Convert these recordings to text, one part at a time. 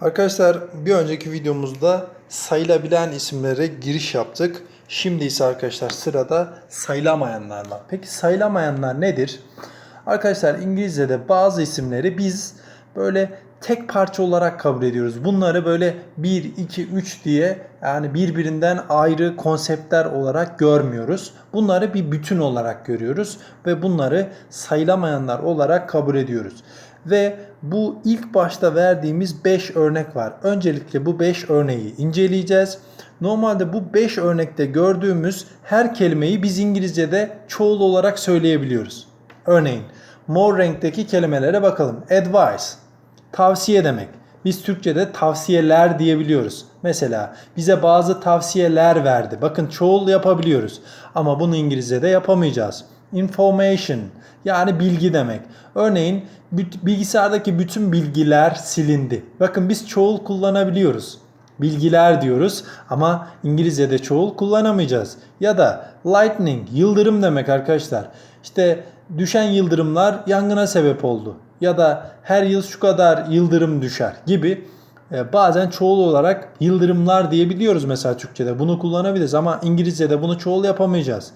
Arkadaşlar bir önceki videomuzda sayılabilen isimlere giriş yaptık. Şimdi ise arkadaşlar sırada sayılamayanlar var. Peki sayılamayanlar nedir? Arkadaşlar İngilizce'de bazı isimleri biz böyle tek parça olarak kabul ediyoruz. Bunları böyle 1, 2, 3 diye yani birbirinden ayrı konseptler olarak görmüyoruz. Bunları bir bütün olarak görüyoruz ve bunları sayılamayanlar olarak kabul ediyoruz. Ve bu ilk başta verdiğimiz 5 örnek var. Öncelikle bu 5 örneği inceleyeceğiz. Normalde bu 5 örnekte gördüğümüz her kelimeyi biz İngilizce'de çoğul olarak söyleyebiliyoruz. Örneğin mor renkteki kelimelere bakalım. Advice, tavsiye demek. Biz Türkçe'de tavsiyeler diyebiliyoruz. Mesela bize bazı tavsiyeler verdi. Bakın çoğul yapabiliyoruz. Ama bunu İngilizce'de yapamayacağız. Information yani bilgi demek. Örneğin bilgisayardaki bütün bilgiler silindi. Bakın biz çoğul kullanabiliyoruz. Bilgiler diyoruz ama İngilizce'de çoğul kullanamayacağız. Ya da lightning yıldırım demek arkadaşlar. İşte düşen yıldırımlar yangına sebep oldu. Ya da her yıl şu kadar yıldırım düşer gibi e, bazen çoğul olarak yıldırımlar diyebiliyoruz mesela Türkçe'de. Bunu kullanabiliriz ama İngilizce'de bunu çoğul yapamayacağız.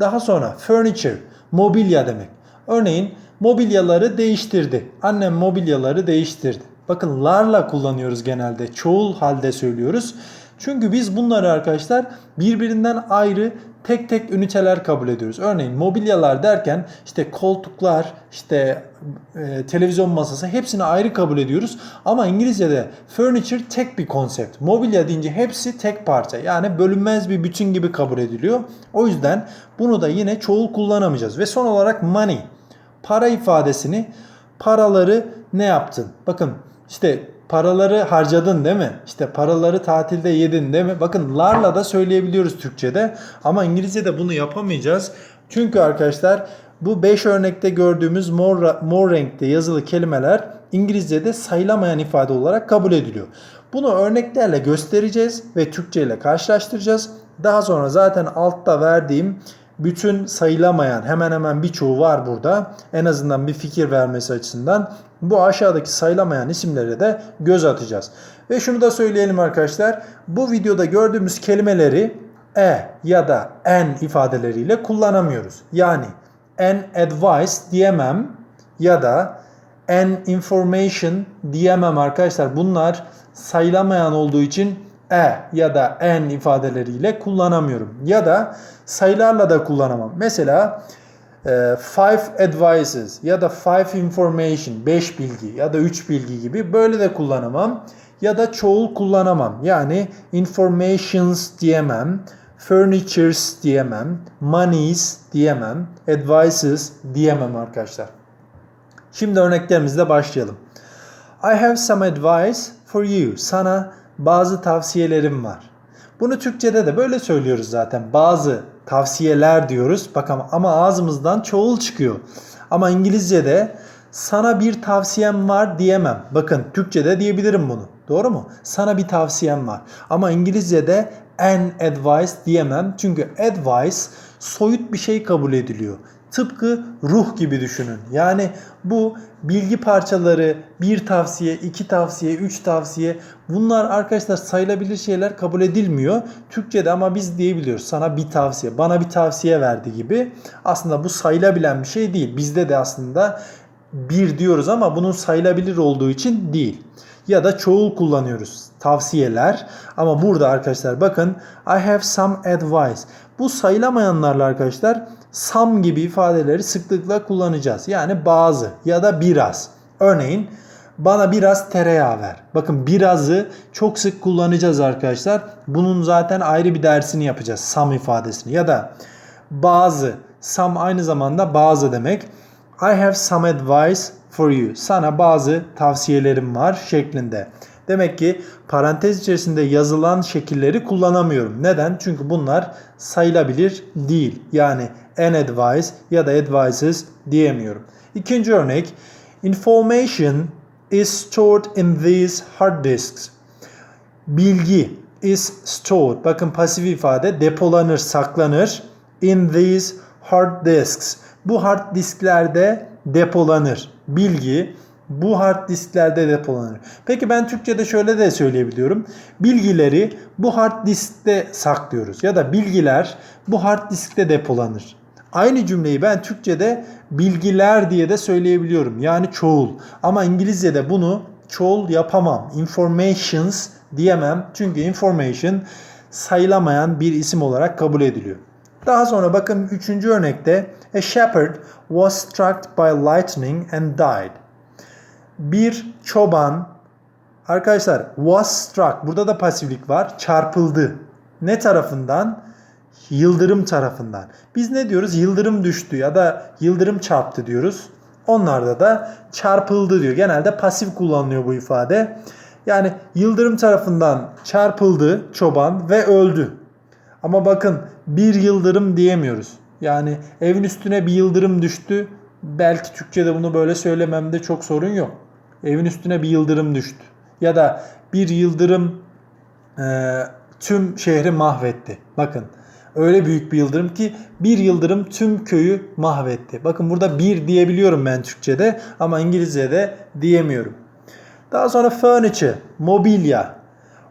Daha sonra furniture, mobilya demek. Örneğin mobilyaları değiştirdi. Annem mobilyaları değiştirdi. Bakın larla kullanıyoruz genelde. Çoğul halde söylüyoruz. Çünkü biz bunları arkadaşlar birbirinden ayrı tek tek üniteler kabul ediyoruz. Örneğin mobilyalar derken işte koltuklar, işte e, televizyon masası hepsini ayrı kabul ediyoruz. Ama İngilizce'de furniture tek bir konsept. Mobilya deyince hepsi tek parça. Yani bölünmez bir bütün gibi kabul ediliyor. O yüzden bunu da yine çoğul kullanamayacağız. Ve son olarak money. Para ifadesini paraları ne yaptın? Bakın işte paraları harcadın değil mi? İşte paraları tatilde yedin değil mi? Bakın larla da söyleyebiliyoruz Türkçe'de ama İngilizce'de bunu yapamayacağız. Çünkü arkadaşlar bu 5 örnekte gördüğümüz mor, mor renkte yazılı kelimeler İngilizce'de sayılamayan ifade olarak kabul ediliyor. Bunu örneklerle göstereceğiz ve Türkçe ile karşılaştıracağız. Daha sonra zaten altta verdiğim bütün sayılamayan hemen hemen birçoğu var burada. En azından bir fikir vermesi açısından bu aşağıdaki sayılamayan isimlere de göz atacağız. Ve şunu da söyleyelim arkadaşlar. Bu videoda gördüğümüz kelimeleri e ya da en ifadeleriyle kullanamıyoruz. Yani an advice diyemem ya da an information diyemem arkadaşlar. Bunlar sayılamayan olduğu için e ya da en ifadeleriyle kullanamıyorum. Ya da sayılarla da kullanamam. Mesela e, five advices ya da five information, 5 bilgi ya da 3 bilgi gibi böyle de kullanamam. Ya da çoğul kullanamam. Yani informations diyemem, furnitures diyemem, monies diyemem, advices diyemem arkadaşlar. Şimdi örneklerimizle başlayalım. I have some advice for you. Sana bazı tavsiyelerim var. Bunu Türkçe'de de böyle söylüyoruz zaten. Bazı tavsiyeler diyoruz. Bak ama, ama ağzımızdan çoğul çıkıyor. Ama İngilizce'de sana bir tavsiyem var diyemem. Bakın Türkçe'de diyebilirim bunu. Doğru mu? Sana bir tavsiyem var. Ama İngilizce'de an advice diyemem. Çünkü advice soyut bir şey kabul ediliyor. Tıpkı ruh gibi düşünün. Yani bu bilgi parçaları, bir tavsiye, iki tavsiye, üç tavsiye bunlar arkadaşlar sayılabilir şeyler kabul edilmiyor. Türkçe'de ama biz diyebiliyoruz sana bir tavsiye, bana bir tavsiye verdi gibi. Aslında bu sayılabilen bir şey değil. Bizde de aslında bir diyoruz ama bunun sayılabilir olduğu için değil. Ya da çoğul kullanıyoruz. Tavsiyeler. Ama burada arkadaşlar bakın I have some advice. Bu sayılamayanlarla arkadaşlar some gibi ifadeleri sıklıkla kullanacağız. Yani bazı ya da biraz. Örneğin bana biraz tereyağı ver. Bakın birazı çok sık kullanacağız arkadaşlar. Bunun zaten ayrı bir dersini yapacağız. Some ifadesini ya da bazı. Some aynı zamanda bazı demek. I have some advice for you. Sana bazı tavsiyelerim var şeklinde. Demek ki parantez içerisinde yazılan şekilleri kullanamıyorum. Neden? Çünkü bunlar sayılabilir değil. Yani an advice ya da advices diyemiyorum. İkinci örnek. Information is stored in these hard disks. Bilgi is stored. Bakın pasif ifade depolanır, saklanır. In these hard disks. Bu hard disklerde depolanır. Bilgi bu hard disklerde depolanır. Peki ben Türkçe'de şöyle de söyleyebiliyorum. Bilgileri bu hard diskte saklıyoruz ya da bilgiler bu hard diskte depolanır. Aynı cümleyi ben Türkçe'de bilgiler diye de söyleyebiliyorum. Yani çoğul. Ama İngilizce'de bunu çoğul yapamam. Informations diyemem. Çünkü information sayılamayan bir isim olarak kabul ediliyor. Daha sonra bakın üçüncü örnekte A shepherd was struck by lightning and died. Bir çoban arkadaşlar was struck burada da pasiflik var çarpıldı. Ne tarafından? Yıldırım tarafından. Biz ne diyoruz? Yıldırım düştü ya da yıldırım çarptı diyoruz. Onlarda da çarpıldı diyor. Genelde pasif kullanılıyor bu ifade. Yani yıldırım tarafından çarpıldı çoban ve öldü. Ama bakın bir yıldırım diyemiyoruz. Yani evin üstüne bir yıldırım düştü. Belki Türkçe'de bunu böyle söylememde çok sorun yok. Evin üstüne bir yıldırım düştü. Ya da bir yıldırım e, tüm şehri mahvetti. Bakın öyle büyük bir yıldırım ki bir yıldırım tüm köyü mahvetti. Bakın burada bir diyebiliyorum ben Türkçe'de ama İngilizce'de diyemiyorum. Daha sonra furniture, mobilya.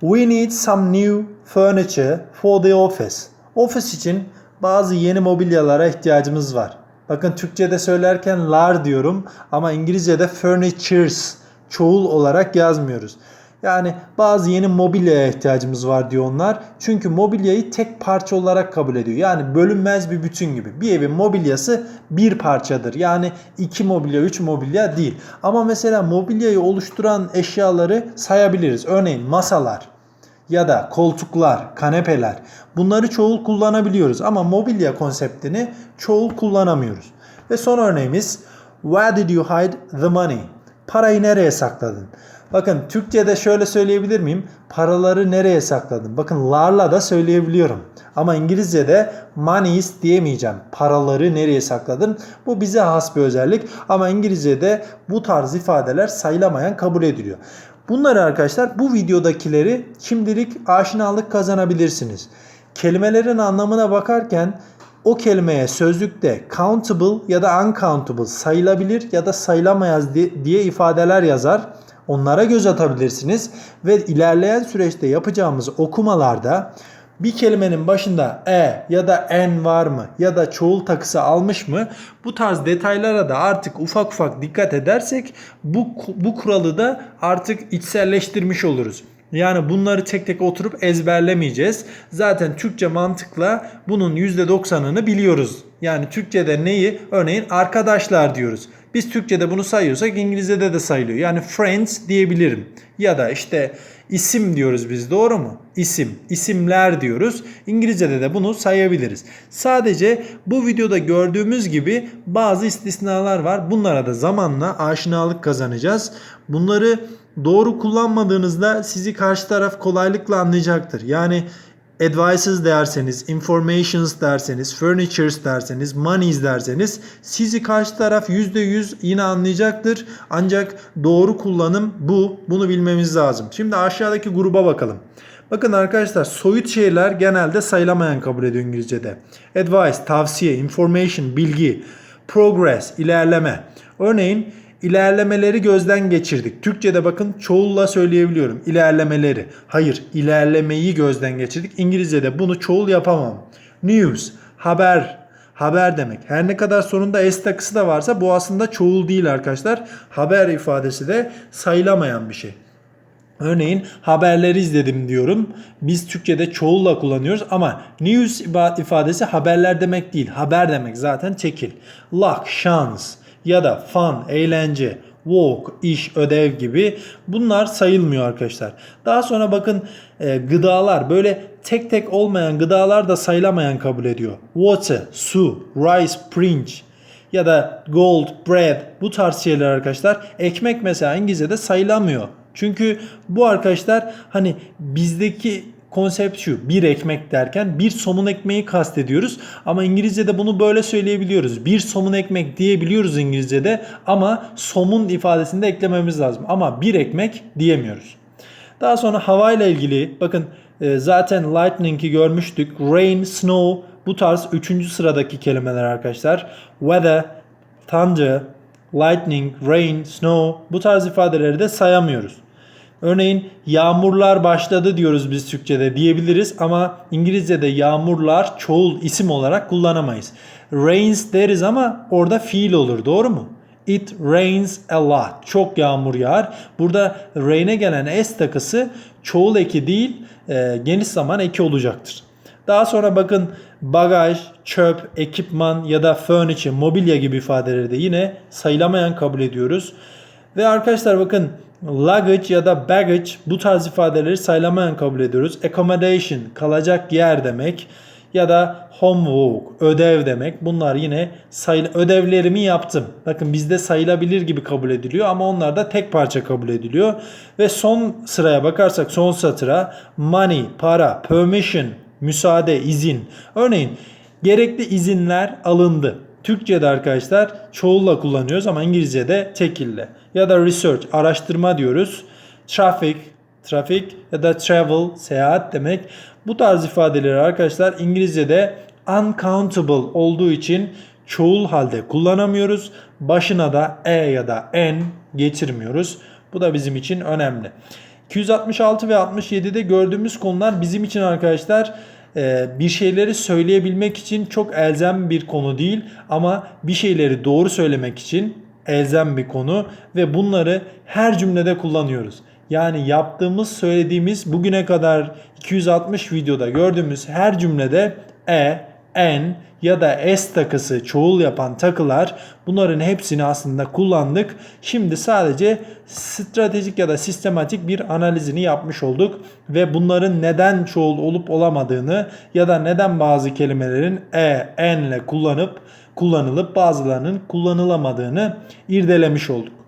We need some new furniture for the office. Ofis için bazı yeni mobilyalara ihtiyacımız var. Bakın Türkçe'de söylerken lar diyorum ama İngilizce'de furnitures çoğul olarak yazmıyoruz. Yani bazı yeni mobilyaya ihtiyacımız var diyor onlar. Çünkü mobilyayı tek parça olarak kabul ediyor. Yani bölünmez bir bütün gibi. Bir evin mobilyası bir parçadır. Yani iki mobilya, üç mobilya değil. Ama mesela mobilyayı oluşturan eşyaları sayabiliriz. Örneğin masalar ya da koltuklar, kanepeler. Bunları çoğul kullanabiliyoruz ama mobilya konseptini çoğul kullanamıyoruz. Ve son örneğimiz Where did you hide the money? Parayı nereye sakladın? Bakın Türkçe'de şöyle söyleyebilir miyim? Paraları nereye sakladın? Bakın larla da söyleyebiliyorum. Ama İngilizce'de monies diyemeyeceğim. Paraları nereye sakladın? Bu bize has bir özellik. Ama İngilizce'de bu tarz ifadeler sayılamayan kabul ediliyor. Bunları arkadaşlar bu videodakileri şimdilik aşinalık kazanabilirsiniz. Kelimelerin anlamına bakarken o kelimeye sözlükte countable ya da uncountable sayılabilir ya da sayılamayaz diye ifadeler yazar. Onlara göz atabilirsiniz ve ilerleyen süreçte yapacağımız okumalarda bir kelimenin başında e ya da en var mı ya da çoğul takısı almış mı bu tarz detaylara da artık ufak ufak dikkat edersek bu bu kuralı da artık içselleştirmiş oluruz. Yani bunları tek tek oturup ezberlemeyeceğiz. Zaten Türkçe mantıkla bunun %90'ını biliyoruz. Yani Türkçe'de neyi? Örneğin arkadaşlar diyoruz. Biz Türkçe'de bunu sayıyorsak İngilizce'de de sayılıyor. Yani friends diyebilirim. Ya da işte isim diyoruz biz doğru mu? İsim, isimler diyoruz. İngilizce'de de bunu sayabiliriz. Sadece bu videoda gördüğümüz gibi bazı istisnalar var. Bunlara da zamanla aşinalık kazanacağız. Bunları doğru kullanmadığınızda sizi karşı taraf kolaylıkla anlayacaktır. Yani advices derseniz, informations derseniz, furnitures derseniz, monies derseniz sizi karşı taraf %100 yine anlayacaktır. Ancak doğru kullanım bu. Bunu bilmemiz lazım. Şimdi aşağıdaki gruba bakalım. Bakın arkadaşlar soyut şeyler genelde sayılamayan kabul ediyor İngilizce'de. Advice, tavsiye, information, bilgi, progress, ilerleme. Örneğin ilerlemeleri gözden geçirdik. Türkçe'de bakın çoğulla söyleyebiliyorum. İlerlemeleri. Hayır, ilerlemeyi gözden geçirdik. İngilizce'de bunu çoğul yapamam. News, haber, haber demek. Her ne kadar sonunda s takısı da varsa bu aslında çoğul değil arkadaşlar. Haber ifadesi de sayılamayan bir şey. Örneğin haberleri izledim diyorum. Biz Türkçe'de çoğulla kullanıyoruz ama news ifadesi haberler demek değil. Haber demek zaten çekil. Luck, şans ya da fun, eğlence, work, iş, ödev gibi bunlar sayılmıyor arkadaşlar. Daha sonra bakın e, gıdalar böyle tek tek olmayan gıdalar da sayılamayan kabul ediyor. Water, su, rice, pirinç ya da gold, bread bu tarz şeyler arkadaşlar. Ekmek mesela İngilizce'de sayılamıyor. Çünkü bu arkadaşlar hani bizdeki konsept şu bir ekmek derken bir somun ekmeği kastediyoruz ama İngilizce'de bunu böyle söyleyebiliyoruz. Bir somun ekmek diyebiliyoruz İngilizce'de ama somun ifadesini de eklememiz lazım ama bir ekmek diyemiyoruz. Daha sonra hava ile ilgili bakın e, zaten lightning'i görmüştük. Rain, snow bu tarz 3. sıradaki kelimeler arkadaşlar. Weather, thunder, lightning, rain, snow bu tarz ifadeleri de sayamıyoruz. Örneğin yağmurlar başladı diyoruz biz Türkçe'de diyebiliriz ama İngilizce'de yağmurlar çoğul isim olarak kullanamayız. Rains deriz ama orada fiil olur doğru mu? It rains a lot. Çok yağmur yağar. Burada rain'e gelen s takısı çoğul eki değil e, geniş zaman eki olacaktır. Daha sonra bakın bagaj, çöp, ekipman ya da furniture, mobilya gibi ifadeleri de yine sayılamayan kabul ediyoruz. Ve arkadaşlar bakın luggage ya da baggage bu tarz ifadeleri sayılamayan kabul ediyoruz. Accommodation kalacak yer demek ya da homework ödev demek. Bunlar yine sayı ödevlerimi yaptım. Bakın bizde sayılabilir gibi kabul ediliyor ama onlar da tek parça kabul ediliyor. Ve son sıraya bakarsak son satıra money, para, permission, müsaade, izin. Örneğin gerekli izinler alındı. Türkçe'de arkadaşlar çoğulla kullanıyoruz ama İngilizce'de tekille. Ya da research, araştırma diyoruz. Traffic, trafik ya da travel, seyahat demek. Bu tarz ifadeleri arkadaşlar İngilizce'de uncountable olduğu için çoğul halde kullanamıyoruz. Başına da e ya da n getirmiyoruz. Bu da bizim için önemli. 266 ve 67'de gördüğümüz konular bizim için arkadaşlar bir şeyleri söyleyebilmek için çok elzem bir konu değil ama bir şeyleri doğru söylemek için elzem bir konu ve bunları her cümlede kullanıyoruz. Yani yaptığımız, söylediğimiz bugüne kadar 260 videoda gördüğümüz her cümlede e, n ya da s takısı çoğul yapan takılar bunların hepsini aslında kullandık. Şimdi sadece stratejik ya da sistematik bir analizini yapmış olduk ve bunların neden çoğul olup olamadığını ya da neden bazı kelimelerin e, n ile kullanıp kullanılıp bazılarının kullanılamadığını irdelemiş olduk.